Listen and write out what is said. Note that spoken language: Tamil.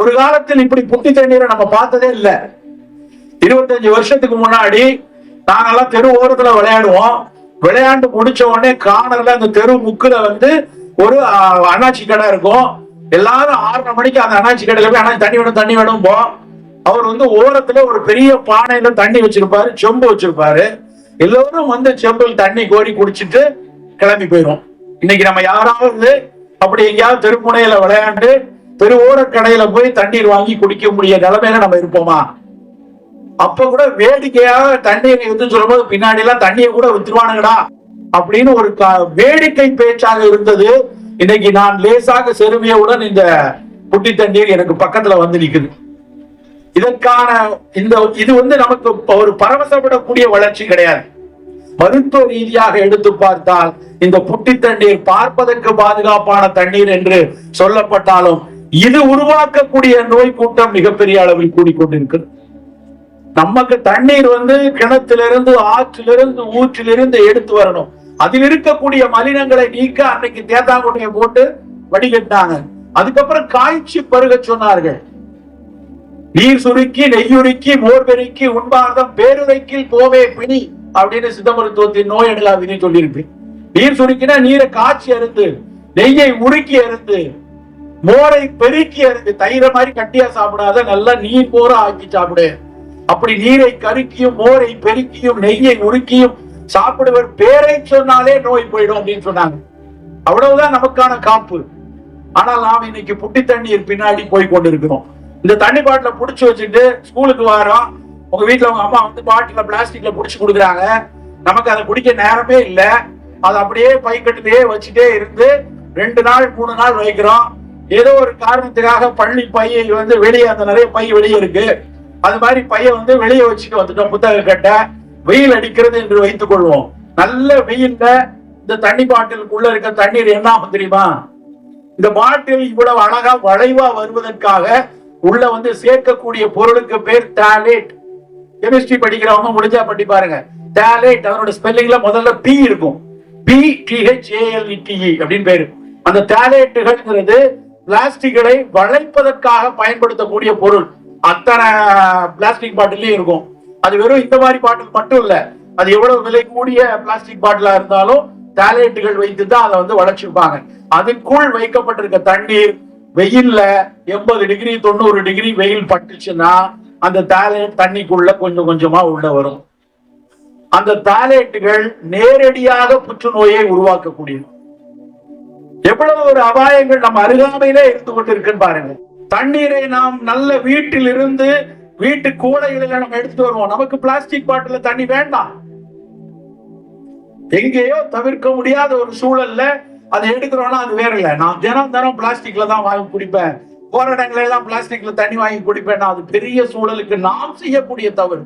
ஒரு காலத்தில் இப்படி புத்தி தண்ணீரை நம்ம பார்த்ததே இல்லை. இருபத்தஞ்சு வருஷத்துக்கு முன்னாடி நாங்கெல்லாம் தெரு ஓரத்துல விளையாடுவோம். விளையாண்டு முடிச்ச உடனே காணல அந்த தெரு முக்குல வந்து ஒரு அண்ணாச்சி கடை இருக்கும். எல்லாரும் ஆறரை மணிக்கு அந்த அண்ணாச்சி கடையில போய் அண்ணாச்சி தண்ணி வேணும் தண்ணி வேணும் போ அவர் வந்து ஓரத்துல ஒரு பெரிய பானையில தண்ணி வச்சிருப்பாரு செம்பு வச்சிருப்பாரு. எல்லோரும் வந்து செம்பில் தண்ணி கோரி குடிச்சிட்டு கிளம்பி போயிடும் இன்னைக்கு நம்ம யாராவது அப்படி எங்கேயாவது தெருமுனையில விளையாண்டு தெரு கடையில போய் தண்ணீர் வாங்கி குடிக்க முடிய நிலைமையில நம்ம இருப்போமா? அப்ப கூட வேடிக்கையாக தண்ணீர் எதுன்னு சொல்லும்போது பின்னாடி எல்லாம் தண்ணியை கூட வித்துருவானுங்கடா அப்படின்னு ஒரு க- வேடிக்கை பேச்சாக இருந்தது. இன்னைக்கு நான் லேசாக செருவியவுடன் இந்த புட்டி தண்ணீர் எனக்கு பக்கத்துல வந்து நிக்குது. இதற்கான இந்த இது வந்து நமக்கு ஒரு பரவசப்படக்கூடிய வளர்ச்சி கிடையாது. மருத்துவ ரீதியாக எடுத்து பார்த்தால் இந்த புட்டி தண்ணீர் பார்ப்பதற்கு பாதுகாப்பான தண்ணீர் என்று சொல்லப்பட்டாலும் இது உருவாக்கக்கூடிய நோய் கூட்டம் மிகப்பெரிய அளவில் கூடிக்கொண்டிருக்கிறது. நமக்கு தண்ணீர் வந்து கிணத்திலிருந்து ஆற்றிலிருந்து ஊற்றிலிருந்து எடுத்து வரணும். அதில் இருக்கக்கூடிய மலினங்களை நீக்க அன்னைக்கு தேத்தாங்குட்டையை போட்டு வடிகட்டாங்க அதுக்கப்புறம் காய்ச்சி பருக சொன்னார்கள். நீர் சுருக்கி நெய்யுருக்கி மோர் பெருக்கி உண்பார்தம் பேருரைக்கில் போவே பிணி அப்படின்னு சித்த மருத்துவத்தின் நோய் அணிலா விதி சொல்லியிருப்பேன் நீர் சுருக்கினா நீரை காய்ச்சி அருந்து நெய்யை உருக்கி அருந்து மோரை பெருக்கி அதுக்கு தயிரை மாதிரி கட்டியா சாப்பிடாத நல்லா நீர் போற ஆக்கி சாப்பிடு. அப்படி நீரை கருக்கியும் மோரை பெருக்கியும் நெய்யை உருக்கியும் சாப்பிடுவர். பேரை சொன்னாலே நோய் போயிடும் அப்படின்னு சொன்னாங்க. அவ்வளவுதான் நமக்கான காப்பு. ஆனால் நாம் இன்னைக்கு புட்டி தண்ணீர் பின்னாடி போய் கொண்டிருக்கிறோம். இந்த தண்ணி பாட்டில புடிச்சு வச்சுட்டு ஸ்கூலுக்கு வரோம். உங்க வீட்டுல உங்க அம்மா வந்து பாட்டில பிளாஸ்டிக்ல புடிச்சு கொடுக்குறாங்க. நமக்கு அதை குடிக்க நேரமே இல்லை. அதை அப்படியே பைக்கட்டிலேயே வச்சுட்டே இருந்து ரெண்டு நாள் மூணு நாள் வைக்கிறோம். ஏதோ ஒரு காரணத்துக்காக பள்ளி பையை வந்து வெளியே அந்த நிறைய பை வெளியே இருக்கு. அது மாதிரி பையன் வந்து வெளியே வச்சுட்டு வந்துட்டோம் புத்தக கட்ட. வெயில் அடிக்கிறது என்று வைத்துக் கொள்வோம். நல்ல வெயில்ல இந்த தண்ணி பாட்டிலுக்குள்ள இருக்க தண்ணீர் என்ன ஆகும் தெரியுமா? இந்த பாட்டில் இவ்வளவு அழகா வளைவா வருவதற்காக உள்ள வந்து சேர்க்கக்கூடிய பொருளுக்கு பேர் டேலேட். கெமிஸ்ட்ரி படிக்கிறவங்க முடிஞ்சா பண்ணி பாருங்க. டேலேட் அதனோட ஸ்பெல்லிங்ல முதல்ல பி இருக்கும். பி டிஹெச் ஏஎல்இடிஇ அப்படின்னு பேரு. அந்த டேலேட்டுகள்ங்கிறது பிளாஸ்டிக்களை வளைப்பதற்காக பயன்படுத்தக்கூடிய பொருள். அத்தனை பிளாஸ்டிக் பாட்டிலையும் இருக்கும். அது வெறும் இந்த மாதிரி பாட்டில் மட்டும் இல்ல அது எவ்வளவு விலை கூடிய பிளாஸ்டிக் பாட்டிலா இருந்தாலும் டேலட்டுகள் வைத்து தான் அதை வந்து வளைச்சிருப்பாங்க அதுக்குள் வைக்கப்பட்டிருக்க தண்ணீர் வெயில்ல எண்பது டிகிரி தொண்ணூறு டிகிரி வெயில் பட்டுச்சுன்னா அந்த டேலேட் தண்ணிக்குள்ள கொஞ்சம் கொஞ்சமா உள்ள வரும். அந்த டேலேட்டுகள் நேரடியாக புற்றுநோயை உருவாக்கக்கூடியது. எவ்வளவு ஒரு அபாயங்கள் நம்ம அருகாமையிலே இருந்து கொண்டிருக்குன்னு பாருங்க. தண்ணீரை நாம் நல்ல வீட்டில் இருந்து வீட்டு கூடைகளில் நம்ம எடுத்துட்டு வருவோம். நமக்கு பிளாஸ்டிக் பாட்டில தண்ணி வேண்டாம். எங்கேயோ தவிர்க்க முடியாத ஒரு சூழல்ல அதை எடுக்கிறோம்னா அது வேற இல்ல. நான் தினம் தினம் பிளாஸ்டிக்ல தான் வாங்கி குடிப்பேன். போராட்டங்கள் எல்லாம் பிளாஸ்டிக்ல தண்ணி வாங்கி குடிப்பேன் அது பெரிய சூழலுக்கு நாம் செய்யக்கூடிய தவறு.